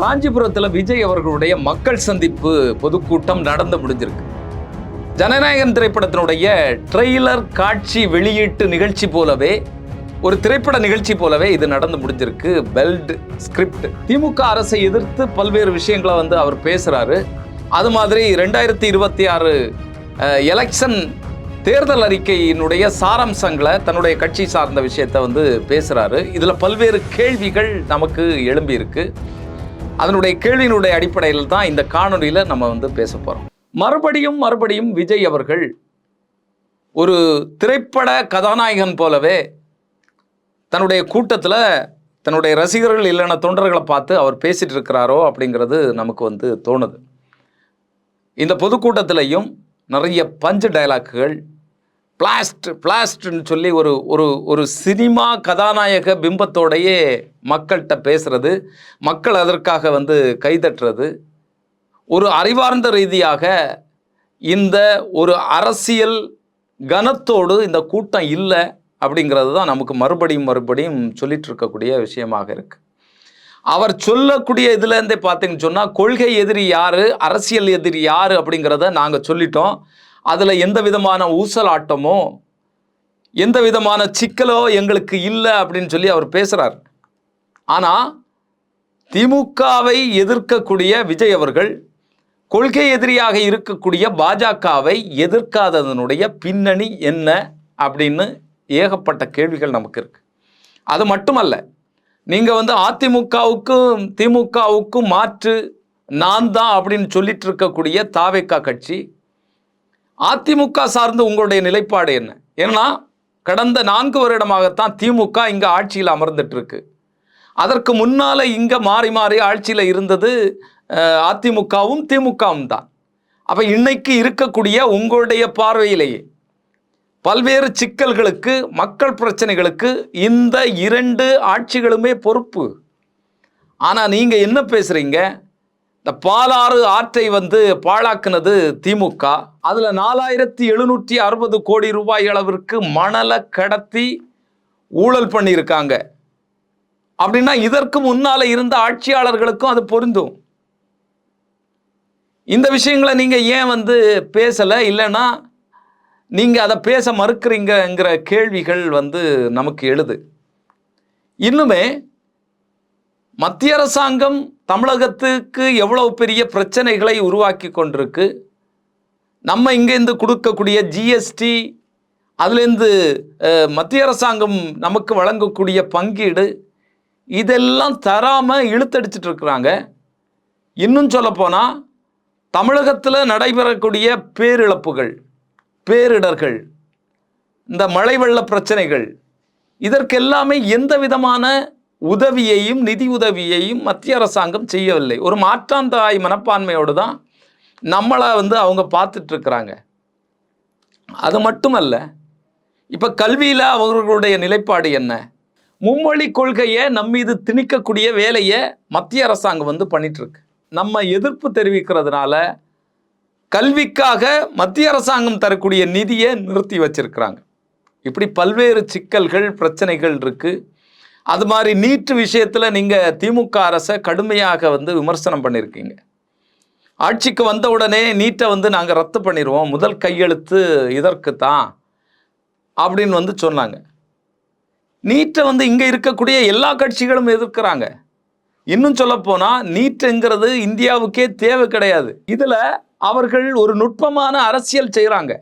காஞ்சிபுரத்தில் விஜய் அவர்களுடைய மக்கள் சந்திப்பு பொதுக்கூட்டம் நடந்து முடிஞ்சிருக்கு. ஜனநாயகன் திரைப்படத்தினுடைய ட்ரெய்லர் காட்சி வெளியீட்டு நிகழ்ச்சி போலவே ஒரு திரைப்பட நிகழ்ச்சி போலவே இது நடந்து முடிஞ்சிருக்கு. பெல்ட் ஸ்கிரிப்ட் திமுக அரசை எதிர்த்து பல்வேறு விஷயங்களை வந்து அவர் பேசுகிறாரு அது மாதிரி ரெண்டாயிரத்தி இருபத்தி ஆறு எலெக்ஷன் தேர்தல் அறிக்கையினுடைய சாரம்சங்களை தன்னுடைய கட்சி சார்ந்த விஷயத்தை வந்து பேசுகிறாரு இதில் பல்வேறு கேள்விகள் நமக்கு எழும்பியிருக்கு. அதனுடைய கேள்வியினுடைய அடிப்படையில் தான் இந்த காணொலியில் நம்ம வந்து பேச போகிறோம் மறுபடியும் மறுபடியும் விஜய் அவர்கள் ஒரு திரைப்பட கதாநாயகன் போலவே தன்னுடைய கூட்டத்தில் தன்னுடைய ரசிகர்கள் இல்லைன்னா தொண்டர்களை பார்த்து அவர் பேசிகிட்டு இருக்கிறாரோ அப்படிங்கிறது நமக்கு வந்து தோணுது. இந்த பொதுக்கூட்டத்திலையும் நிறைய பஞ்சு டயலாக்குகள் பிளாஸ்ட் பிளாஸ்ட்னு சொல்லி ஒரு ஒரு ஒரு சினிமா கதாநாயக பிம்பத்தோடையே மக்கள்கிட்ட பேசுறது மக்கள் அதற்காக வந்து கைதட்டுறது. ஒரு அறிவார்ந்த ரீதியாக இந்த ஒரு அரசியல் கனத்தோடு இந்த கூட்டம் இல்லை அப்படிங்கிறது தான் நமக்கு மறுபடியும் மறுபடியும் சொல்லிட்டு இருக்கக்கூடிய விஷயமாக இருக்கு. அவர் சொல்லக்கூடிய இதுலேருந்தே பார்த்தீங்கன்னு சொன்னால் கொள்கை எதிரி யாரு அரசியல் எதிரி யாரு அப்படிங்கிறத நாங்கள் சொல்லிட்டோம். அதில் எந்த விதமான ஊசலாட்டமோ எந்த விதமான சிக்கலோ எங்களுக்கு இல்லை அப்படின்னு சொல்லி அவர் பேசுகிறார் ஆனால் திமுகவை எதிர்க்கக்கூடிய விஜய் அவர்கள் கொள்கை எதிரியாக இருக்கக்கூடிய பாஜகவை எதிர்க்காததனுடைய பின்னணி என்ன அப்படின்னு ஏகப்பட்ட கேள்விகள் நமக்கு இருக்கு. அது மட்டுமல்ல நீங்கள் வந்து அதிமுகவுக்கும் திமுகவுக்கும் மாற்று நான் தான் அப்படின்னு சொல்லிட்டு இருக்கக்கூடிய தாவேக்கா கட்சி அதிமுக சார்ந்து உங்களுடைய நிலைப்பாடு என்ன? ஏன்னா கடந்த நான்கு வருடமாகத்தான் திமுக இங்கே ஆட்சியில் அமர்ந்துட்டு இருக்கு அதற்கு முன்னால் இங்கே மாறி மாறி ஆட்சியில் இருந்தது அதிமுகவும் திமுகவும் தான். அப்போ இன்னைக்கு இருக்கக்கூடிய உங்களுடைய பார்வையிலேயே பல்வேறு சிக்கல்களுக்கு மக்கள் பிரச்சனைகளுக்கு இந்த இரண்டு ஆட்சிகளுமே பொறுப்பு. ஆனால் நீங்கள் என்ன பேசுகிறீங்க இந்த பாலாறு ஆற்றை வந்து பாழாக்குனது திமுக. அதில் நாலாயிரத்தி எழுநூற்றி அறுபது கோடி ரூபாய் அளவிற்கு மணலை கடத்தி ஊழல் பண்ணியிருக்காங்க. அப்படின்னா இதற்கு முன்னால் இருந்த ஆட்சியாளர்களுக்கும் அது பொருந்தும். இந்த விஷயங்களை நீங்கள் ஏன் வந்து பேசலை? இல்லைன்னா நீங்கள் அதை பேச மறுக்கிறீங்கங்கிற கேள்விகள் வந்து நமக்கு எழுது. இன்னுமே மத்திய அரசாங்கம் தமிழகத்துக்கு எவ்வளவு பெரிய பிரச்சனைகளை உருவாக்கி கொண்டிருக்கு? நம்ம இங்கேருந்து கொடுக்கக்கூடிய ஜிஎஸ்டி அதுலேருந்து மத்திய அரசாங்கம் நமக்கு வழங்கக்கூடிய பங்கீடு இதெல்லாம் தராமல் இழுத்தடிச்சிட்டு இருக்கிறாங்க. இன்னும் சொல்லப்போனால் தமிழகத்தில் நடைபெறக்கூடிய பேரிழப்புகள் பேரிடர்கள் இந்த மழை வெள்ள பிரச்சனைகள் இதற்கெல்லாமே எந்த விதமான உதவியையும் நிதி உதவியையும் மத்திய அரசாங்கம் செய்யவில்லை. ஒரு மாற்றாந்தாய் மனப்பான்மையோடு தான் நம்மளை வந்து அவங்க பார்த்துட்டு இருக்கிறாங்க அது மட்டுமல்ல இப்போ கல்வியில் அவர்களுடைய நிலைப்பாடு என்ன? மும்மொழி கொள்கையை நம்மீது திணிக்கக்கூடிய வேலையை மத்திய அரசாங்கம் வந்து பண்ணிட்டுருக்கு நம்ம எதிர்ப்பு தெரிவிக்கிறதுனால கல்விக்காக மத்திய அரசாங்கம் தரக்கூடிய நிதியை நிறுத்தி வச்சிருக்கிறாங்க. இப்படி பல்வேறு சிக்கல்கள் பிரச்சனைகள் இருக்குது அது மாதிரி நீட்டு விஷயத்தில் நீங்கள் திமுக அரசை கடுமையாக வந்து விமர்சனம் பண்ணியிருக்கீங்க ஆட்சிக்கு வந்த உடனே நீட்டை வந்து நாங்கள் ரத்து பண்ணிடுவோம் முதல் கையெழுத்து இதற்கு தான் அப்படின்னு வந்து சொன்னாங்க. நீட்டை வந்து இங்கே இருக்கக்கூடிய எல்லா கட்சிகளும் எதிர்க்கிறாங்க. இன்னும் சொல்லப்போனால் நீட்டுங்கிறது இந்தியாவுக்கே தேவை கிடையாது. இதில் அவர்கள் ஒரு நுட்பமான அரசியல் செய்கிறாங்க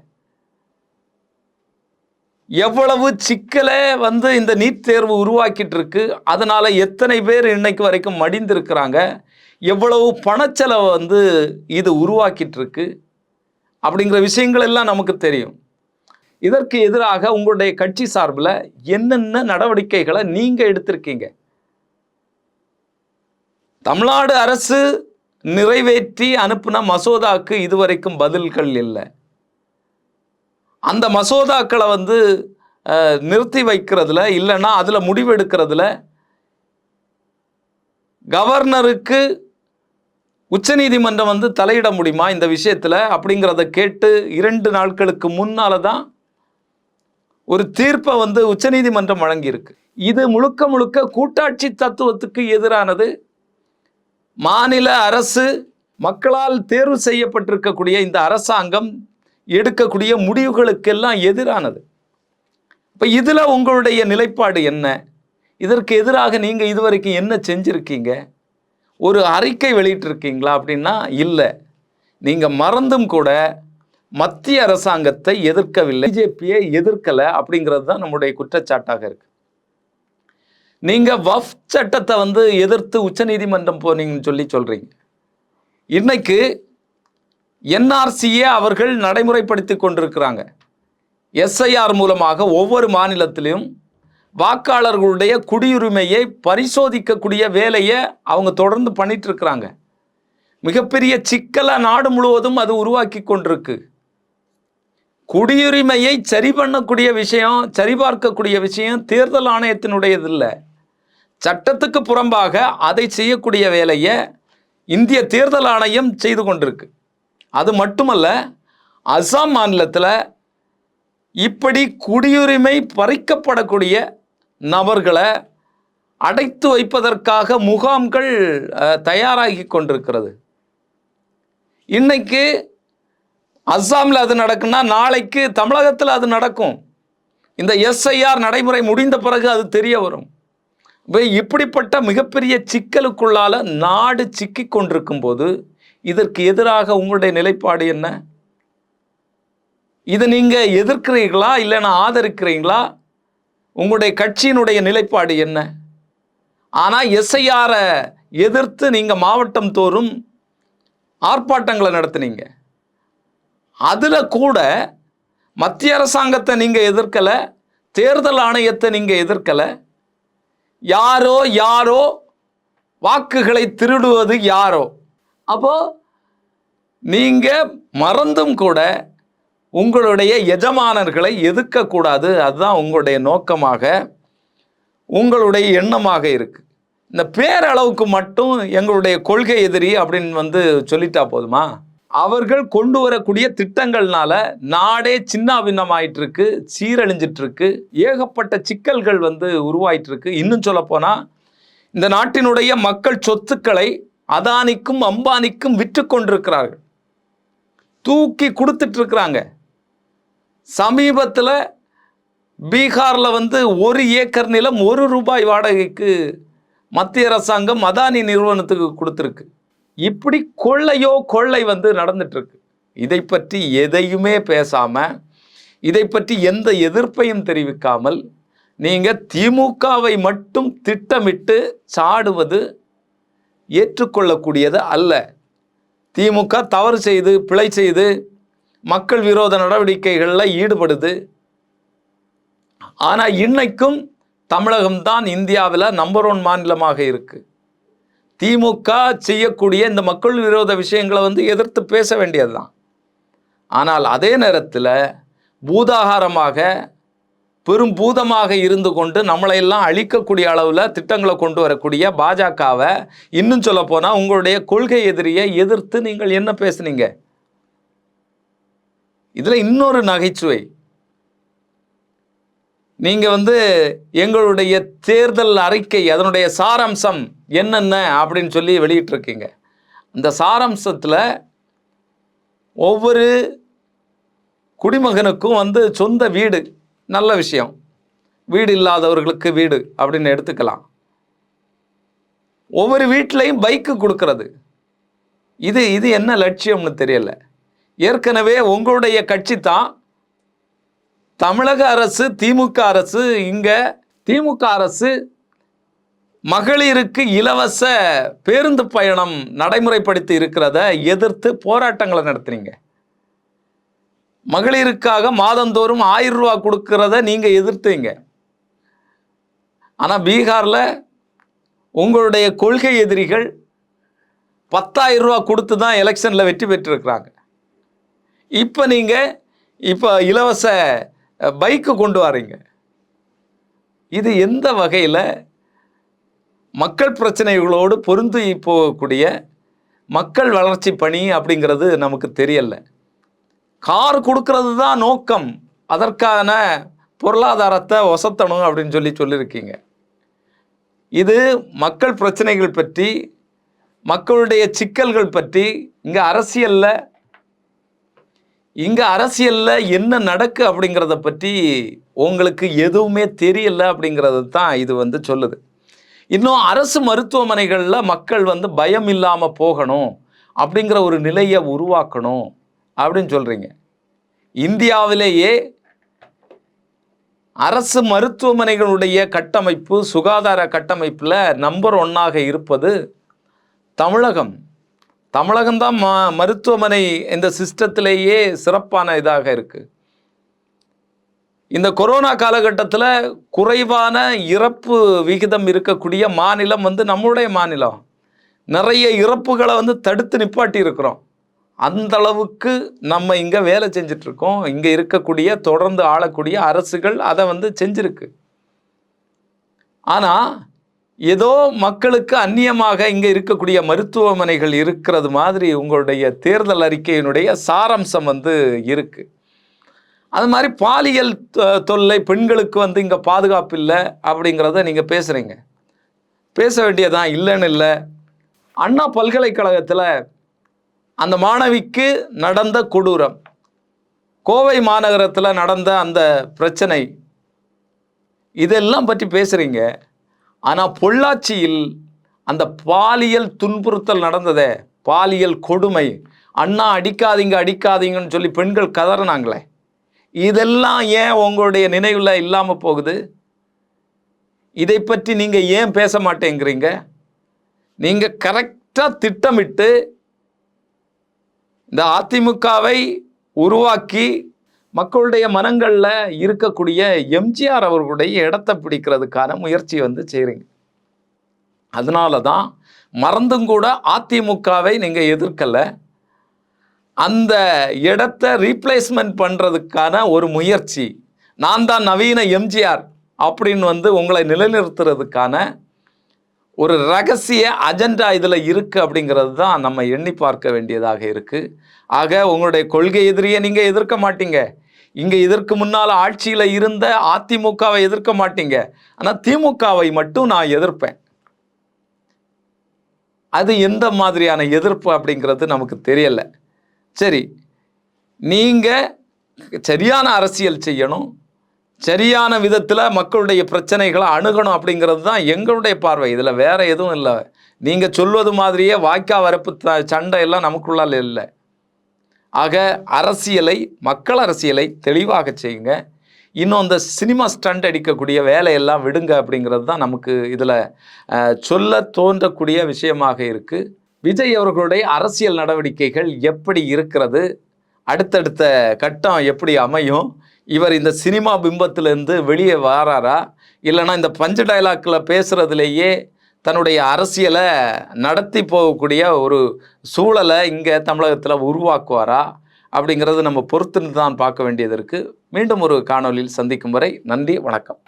எவ்வளவு சிக்கலை வந்து இந்த நீட் தேர்வு உருவாக்கிட்டு இருக்கு அதனால எத்தனை பேர் இன்னைக்கு வரைக்கும் மடிந்திருக்கிறாங்க எவ்வளவு பணச்செலவை வந்து இது உருவாக்கிட்டு இருக்கு அப்படிங்கிற விஷயங்கள் எல்லாம் நமக்கு தெரியும். இதற்கு எதிராக உங்களுடைய கட்சி சார்பில் என்னென்ன நடவடிக்கைகளை நீங்கள் எடுத்திருக்கீங்க? தமிழ்நாடு அரசு நிறைவேற்றி அனுப்பின மசோதாக்கு இதுவரைக்கும் பதில்கள் இல்லை. அந்த மசோதாக்களை வந்து நிறுத்தி வைக்கிறதுல இல்லைன்னா அதில் முடிவெடுக்கிறதுல கவர்னருக்கு உச்சநீதிமன்றம் வந்து தலையிட முடியுமா இந்த விஷயத்தில் அப்படிங்கிறத கேட்டு இரண்டு நாட்களுக்கு முன்னால் தான் ஒரு தீர்ப்பை வந்து உச்சநீதிமன்றம் வழங்கியிருக்கு. இது முழுக்க முழுக்க கூட்டாட்சி தத்துவத்துக்கு எதிரானது. மாநில அரசு மக்களால் தேர்வு செய்யப்பட்டிருக்கக்கூடிய இந்த அரசாங்கம் எடுக்கக்கூடிய முடிவுகளுக்கெல்லாம் எதிரானது. இப்போ இதில் உங்களுடைய நிலைப்பாடு என்ன? இதற்கு எதிராக நீங்கள் இதுவரைக்கும் என்ன செஞ்சுருக்கீங்க? ஒரு அறிக்கை வெளியிட்டிருக்கீங்களா அப்படின்னா இல்லை. நீங்கள் மறந்தும் கூட மத்திய அரசாங்கத்தை எதிர்க்கவில்லை. பிஜேபியை எதிர்க்கலை அப்படிங்கிறது தான் நம்முடைய குற்றச்சாட்டாக இருக்குது நீங்கள் வஃப் சட்டத்தை வந்து எதிர்த்து உச்சநீதிமன்றம் போனீங்கன்னு சொல்லி சொல்கிறீங்க இன்னைக்கு என்ஆர்சியை அவர்கள் நடைமுறைப்படுத்தி கொண்டிருக்கிறாங்க. எஸ்ஐஆர் மூலமாக ஒவ்வொரு மாநிலத்திலும் வாக்காளர்களுடைய குடியுரிமையை பரிசோதிக்கக்கூடிய வேலையை அவங்க தொடர்ந்து பண்ணிட்டு இருக்கிறாங்க மிகப்பெரிய சிக்கலை நாடு முழுவதும் அது உருவாக்கி கொண்டிருக்கு. குடியுரிமையை சரி பண்ணக்கூடிய விஷயம் சரிபார்க்கக்கூடிய விஷயம் தேர்தல் ஆணையத்தினுடையது இல்லை சட்டத்துக்கு புறம்பாக அதை செய்யக்கூடிய வேலையை இந்திய தேர்தல் ஆணையம் செய்து கொண்டிருக்கு. அது மட்டுமல்ல அசாம் மாநிலத்தில் இப்படி குடியுரிமை பறிக்கப்படக்கூடிய நபர்களை அடைத்து வைப்பதற்காக முகாம்கள் தயாராகி கொண்டிருக்கிறது. இன்னைக்கு அஸ்ஸாமில் அது நடக்குன்னா நாளைக்கு தமிழகத்தில் அது நடக்கும். இந்த எஸ்ஐஆர் நடைமுறை முடிந்த பிறகு அது தெரிய வரும். இப்போ இப்படிப்பட்ட மிகப்பெரிய சிக்கலுக்குள்ளால நாடு சிக்கி கொண்டிருக்கும் போது இதற்கு எதிராக உங்களுடைய நிலைப்பாடு என்ன? இதை நீங்கள் எதிர்க்கிறீங்களா இல்லைன்னா ஆதரிக்கிறீங்களா? உங்களுடைய கட்சியினுடைய நிலைப்பாடு என்ன? ஆனால் எஸ்ஐஆரை எதிர்த்து நீங்கள் மாவட்டம் தோறும் ஆர்ப்பாட்டங்களை நடத்துனீங்க. அதில் கூட மத்திய அரசாங்கத்தை நீங்கள் எதிர்க்கலை தேர்தல் ஆணையத்தை நீங்கள் எதிர்க்கலை. யாரோ யாரோ வாக்குகளை திருடுவது யாரோ? அப்போது நீங்கள் மறந்தும் கூட உங்களுடைய எஜமானர்களை எதிர்க்கக்கூடாது. அதுதான் உங்களுடைய நோக்கமாக உங்களுடைய எண்ணமாக இருக்கு. இந்த பேரளவுக்கு மட்டும் எங்களுடைய கொள்கை எதிரி அப்படின்னு வந்து சொல்லிட்டா போதுமா? அவர்கள் கொண்டு வரக்கூடிய திட்டங்கள்னால நாடே சின்ன பின்னமாயிட்டு இருக்கு சீரழிஞ்சிட்டு இருக்கு ஏகப்பட்ட சிக்கல்கள் வந்து உருவாயிட்டு இருக்கு இன்னும் சொல்ல போனா இந்த நாட்டினுடைய மக்கள் சொத்துக்களை அதானிக்கும் அம்பானிக்கும் விற்று கொண்டிருக்கிறார்கள் தூக்கி கொடுத்துட்டு இருக்கிறாங்க சமீபத்தில் பீகாரில் வந்து ஒரு ஏக்கர் நிலம் ஒரு ரூபாய் வாடகைக்கு மத்திய அரசாங்கம் அதானி நிறுவனத்துக்கு கொடுத்துருக்கு. இப்படி கொள்ளையோ கொள்ளை வந்து நடந்துட்டுருக்கு இதை பற்றி எதையுமே பேசாமல் இதை பற்றி எந்த எதிர்ப்பையும் தெரிவிக்காமல் நீங்கள் திமுகவை மட்டும் திட்டமிட்டு சாடுவது ஏற்றுக்கொள்ளக்கூடியது அல்ல. திமுக தவறு செய்து பிழை செய்து மக்கள் விரோத நடவடிக்கைகளில் ஈடுபடுது. ஆனால் இன்னைக்கும் தமிழகம்தான் இந்தியாவில் நம்பர் ஒன் மாநிலமாக இருக்குது திமுக செய்யக்கூடிய இந்த மக்கள் விரோத விஷயங்களை வந்து எதிர்த்து பேச வேண்டியதுதான். ஆனால் அதே நேரத்தில் பூதாகாரமாக பெரும் பூதமாக இருந்து கொண்டு நம்மளையெல்லாம் அழிக்கக்கூடிய அளவில் திட்டங்களை கொண்டு வரக்கூடிய பாஜகவை இன்னும் சொல்ல போனால் உங்களுடைய கொள்கை எதிரியை எதிர்த்து நீங்கள் என்ன பேசுனீங்க? இதில் இன்னொரு நகைச்சுவை. நீங்கள் வந்து எங்களுடைய தேர்தல் அறிக்கை அதனுடைய சாராம்சம் என்னென்ன அப்படின்னு சொல்லி வெளியிட்டிருக்கீங்க. அந்த சாராம்சத்தில் ஒவ்வொரு குடிமகனுக்கும் வந்து சொந்த வீடு நல்ல விஷயம். வீடு இல்லாதவர்களுக்கு வீடு அப்படின்னு எடுத்துக்கலாம். ஒவ்வொரு வீட்லேயும் பைக்கு கொடுக்கறது. இது இது என்ன லட்சியம்னு தெரியல. ஏற்கனவே உங்களுடைய கட்சி தான் தமிழக அரசு திமுக அரசு இங்கே திமுக அரசு மகளிருக்கு இலவச பேருந்து பயணம் நடைமுறைப்படுத்தி இருக்கிறத எதிர்த்து போராட்டங்களை நடத்துறீங்க. மகளிருக்காக மாதந்தோறும் ஆயிரம் ரூபா கொடுக்கறத நீங்கள் எதிர்த்தீங்க. ஆனால் பீகாரில் உங்களுடைய கொள்கை எதிரிகள் பத்தாயிரம் ரூபா கொடுத்து தான் எலெக்ஷனில் வெற்றி பெற்றிருக்கிறாங்க. இப்போ நீங்கள் இப்போ இலவச பைக்கு கொண்டு வரீங்க. இது எந்த வகையில் மக்கள் பிரச்சனைகளோடு பொருந்தி போகக்கூடிய மக்கள் வளர்ச்சி பணி அப்படிங்கிறது நமக்கு தெரியலை. கார் கொடுக்கறது தான் நோக்கம். அதற்கான பொருளாதாரத்தை ஒசத்தணும் அப்படின்னு சொல்லி சொல்லியிருக்கீங்க. இது மக்கள் பிரச்சனைகள் பற்றி மக்களுடைய சிக்கல்கள் பற்றி இங்கே அரசியலில் இங்கே அரசியலில் என்ன நடக்கு அப்படிங்கிறத பற்றி உங்களுக்கு எதுவுமே தெரியல அப்படிங்கிறது தான் இது வந்து சொல்லுது. இன்னும் அரசு மருத்துவமனைகளில் மக்கள் வந்து பயம் இல்லாமல் போகணும் அப்படிங்கிற ஒரு நிலையை உருவாக்கணும். அப்படின்னு சொல்கிறீங்க இந்தியாவிலேயே அரசு மருத்துவமனைகளுடைய கட்டமைப்பு சுகாதார கட்டமைப்பில் நம்பர் ஒன்னாக இருப்பது தமிழகம். தமிழகம்தான் ம மருத்துவமனை இந்த சிஸ்டத்திலேயே சிறப்பான இதாக இருக்குது இந்த கொரோனா காலகட்டத்தில் குறைவான இறப்பு விகிதம் இருக்கக்கூடிய மாநிலம் வந்து நம்முடைய மாநிலம். நிறைய இறப்புகளை வந்து தடுத்து நிப்பாட்டி இருக்கிறோம். அந்த அளவுக்கு நம்ம இங்கே வேலை செஞ்சிட்ருக்கோம். இங்கே இருக்கக்கூடிய தொடர்ந்து ஆளக்கூடிய அரசுகள் அதை வந்து செஞ்சிருக்கு. ஆனால் ஏதோ மக்களுக்கு அந்நியமாக இங்கே இருக்கக்கூடிய மருத்துவமனைகள் இருக்கிறது மாதிரி உங்களுடைய தேர்தல் அறிக்கையினுடைய சாராம்சம் வந்து இருக்குது அது மாதிரி பாலியல் தொ- தொல்லை பெண்களுக்கு வந்து இங்கே பாதுகாப்பு இல்லை அப்படிங்கிறத நீங்கள் பேசுகிறீங்க பேச வேண்டியதான் இல்லைன்னு இல்லை. அண்ணா பல்கலைக்கழகத்தில் அந்த மாணவிக்கு நடந்த கொடூரம். கோவை மாநகரத்தில் நடந்த அந்த பிரச்சனை. இதெல்லாம் பற்றி பேசுகிறீங்க ஆனால் பொள்ளாச்சியில் அந்த பாலியல் துன்புறுத்தல் நடந்ததே. பாலியல் கொடுமை. அண்ணா அடிக்காதீங்க அடிக்காதீங்கன்னு சொல்லி பெண்கள் கதறினாங்களே. இதெல்லாம் ஏன் உங்களுடைய நினைவில் இல்லாமல் போகுது? இதை பற்றி நீங்கள் ஏன் பேச மாட்டேங்கிறீங்க? நீங்கள் கரெக்டாக திட்டமிட்டு இந்த அதிமுகவை உருவாக்கி மக்களுடைய மனங்களில் இருக்கக்கூடிய எம்ஜிஆர் அவர்களுடைய இடத்தை பிடிக்கிறதுக்கான முயற்சி வந்து செய்கிறீங்க அதனால தான் மறந்தும் கூட அதிமுகவை நீங்கள் எதிர்க்கலை. அந்த இடத்தை ரீப்ளேஸ்மெண்ட் பண்ணுறதுக்கான ஒரு முயற்சி. நான் தான் நவீன எம்ஜிஆர் அப்படின்னு வந்து உங்களை நிலைநிறுத்துறதுக்கான ஒரு ரகசிய அஜெண்டா இதில் இருக்குது அப்படிங்கிறது தான் நம்ம எண்ணி பார்க்க வேண்டியதாக இருக்குது ஆக உங்களுடைய கொள்கை எதிரியை நீங்கள் எதிர்க்க மாட்டீங்க. இங்கே இதற்கு முன்னால் ஆட்சியில் இருந்த அதிமுகவை எதிர்க்க மாட்டீங்க. ஆனால் திமுகவை மட்டும் நான் எதிர்ப்பேன். அது எந்த மாதிரியான எதிர்ப்பு அப்படிங்கிறது நமக்கு தெரியலை. சரி நீங்கள் சரியான அரசியல் செய்யணும். சரியான விதத்தில் மக்களுடைய பிரச்சனைகளை அணுகணும் அப்படிங்கிறது தான் எங்களுடைய பார்வை. இதில் வேறு எதுவும் இல்லை. நீங்கள் சொல்வது மாதிரியே வாய்க்கா வரப்பு த- சண்டை எல்லாம் நமக்குள்ளால் இல்லை. ஆக அரசியலை மக்கள் அரசியலை தெளிவாக செய்யுங்க. இன்னும் இந்த சினிமா ஸ்டண்ட் அடிக்கக்கூடிய வேலையெல்லாம் விடுங்க அப்படிங்கிறது தான் நமக்கு இதில் சொல்ல தோன்றக்கூடிய விஷயமாக இருக்குது விஜய் அவர்களுடைய அரசியல் நடவடிக்கைகள் எப்படி இருக்கிறது? அடுத்தடுத்த கட்டம் எப்படி அமையும்? இவர் இந்த சினிமா பிம்பத்திலேருந்து வெளியே வாராரா? இல்லைன்னா இந்த பஞ்சு டைலாக்கில் பேசுகிறதுலேயே தன்னுடைய அரசியலை நடத்தி போகக்கூடிய ஒரு சூழலை இங்கே தமிழகத்தில் உருவாக்குவாரா? அப்படிங்கிறது நம்ம பொறுத்துன்னு தான் பார்க்க வேண்டியது இருக்குது மீண்டும் ஒரு காணொலியில் சந்திக்கும் வரை நன்றி வணக்கம்.